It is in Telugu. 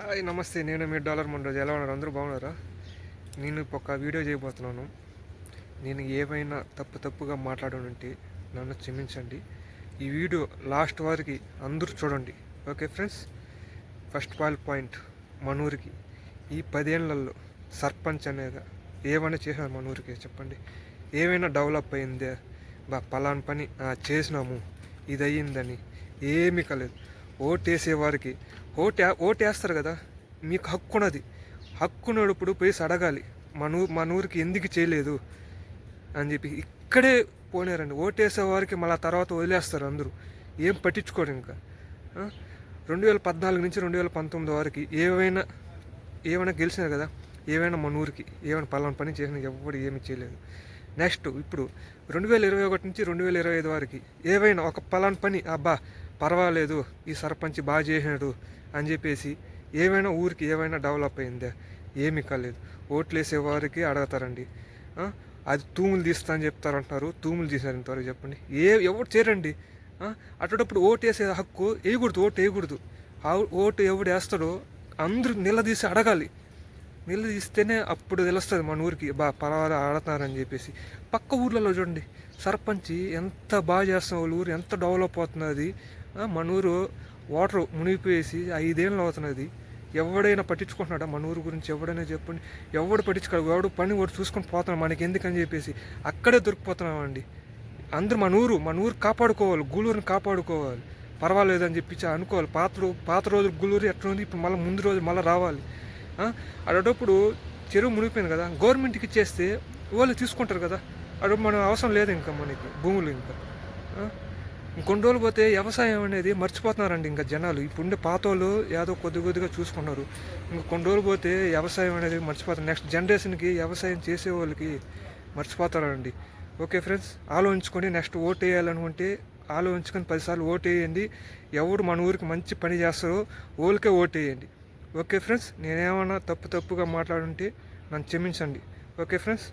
హాయ్ నమస్తే. నేను మీ డాలర్ మనరోజు ఎలా ఉన్నారు? అందరూ బాగున్నారా? నేను ఇప్పుడు ఒక వీడియో చేయబోతున్నాను. నేను ఏమైనా తప్పు తప్పుగా మాట్లాడనుంటే నన్ను క్షమించండి. ఈ వీడియో లాస్ట్ వారికి అందరూ చూడండి. Okay friends? ఫస్ట్ పాల్ పాయింట్ మనూరికి. ఈ పదేళ్ళలో సర్పంచ్ అనేది ఏమైనా చేశారు మనూరికి? చెప్పండి. ఏమైనా డెవలప్ అయిందే? బా పలాన్ పని చేసినాము. ఇది అయ్యిందని ఏమీ కలేదు. ఓటేసే వేసేవారికి ఓటే ఓటు వేస్తారు కదా. మీకు హక్కున్నది. ఉన్నది పోయి అడగాలి మన మన ఊరికి ఎందుకు చేయలేదు? అని చెప్పి ఇక్కడే పోనారండి ఓటేసే వారికి మళ్ళీ తర్వాత వదిలేస్తారు అందరూ. ఏం పట్టించుకోరు ఇంకా. రెండు వేల పద్నాలుగు నుంచి రెండు వేల పంతొమ్మిది వరకు ఏవైనా ఏమైనా గెలిచినారు కదా. ఏవైనా మన ఊరికి ఏమైనా పలానా పని చేసిన ఎవరు ఏమీ చేయలేదు. నెక్స్ట్ ఇప్పుడు రెండు వేల ఇరవై ఒకటి నుంచి రెండు వేల ఇరవై ఐదు వరకు ఏవైనా ఒక పలానా పని అబ్బా పర్వాలేదు ఈ సర్పంచ్ బాగా చేసినాడు అని చెప్పేసి ఏమైనా ఊరికి ఏమైనా డెవలప్ అయిందా? ఏమీ కాలేదు. ఓట్లు వారికి అడుగుతారండి. అది తూములు తీస్తా అని చెప్తారంటున్నారు. తూములు తీసారు ఇంతవరకు చెప్పండి. ఏ ఎవరు చేరండి అటువంటిప్పుడు ఓటు వేసే హక్కు వేయకూడదు. ఓటు వేయకూడదు. ఆ ఓటు ఎవడు వేస్తాడో అందరూ నిలదీసి అడగాలి. నిలదీస్తేనే అప్పుడు తెలుస్తుంది మన ఊరికి బా పర్వాలేదు ఆడుతున్నారని చెప్పేసి. పక్క ఊర్లలో చూడండి. సర్పంచి ఎంత బాగా చేస్తున్న వాళ్ళ ఊరు ఎంత డెవలప్ అవుతున్నది. మన ఊరు వాటర్ మునిగిపోయేసి ఐదేళ్ళు అవుతున్నది ఎవడైనా పట్టించుకుంటున్నాడా? మన ఊరు గురించి ఎవడైనా చెప్పండి. ఎవడు పట్టించుకోడు ఎవడు పని వాడు చూసుకొని పోతున్నాడు మనకి ఎందుకని చెప్పేసి అక్కడే దొరికిపోతున్నామండి. అందరూ మన ఊరు మన ఊరు కాపాడుకోవాలి గూలూరుని కాపాడుకోవాలి. పర్వాలేదు అని చెప్పి అనుకోవాలి. పాత పాత రోజులు గూలూరు ఎట్లా ఉంది ఇప్పుడు మళ్ళీ ముందు రోజు మళ్ళీ రావాలి. అడేటప్పుడు చెరువు మునిగిపోయింది కదా గవర్నమెంట్కి ఇచ్చేస్తే వాళ్ళు తీసుకుంటారు కదా. అడు మనం అవసరం లేదు ఇంకా మనకి భూములు ఇంకా. కొన్ని రోజులు పోతే వ్యవసాయం అనేది మర్చిపోతున్నారండి ఇంకా జనాలు. ఇప్పుడుండే పాత వాళ్ళు ఏదో కొద్ది కొద్దిగా చూసుకున్నారు ఇంకా కొన్ని రోజులు పోతే వ్యవసాయం అనేది మర్చిపోతారు. నెక్స్ట్ జనరేషన్కి వ్యవసాయం చేసే వాళ్ళకి మర్చిపోతారండి. ఓకే ఫ్రెండ్స్ ఆలోచించుకొని నెక్స్ట్ ఓటు వేయాలనుకుంటే ఆలోచించుకొని పదిసార్లు ఓటు వేయండి. ఎవడు మన ఊరికి మంచి పని చేస్తారో వాళ్ళకే ఓటు వేయండి. ఓకే ఫ్రెండ్స్ నేనేమన్నా తప్పు తప్పుగా మాట్లాడుంటే నన్ను క్షమించండి. Okay friends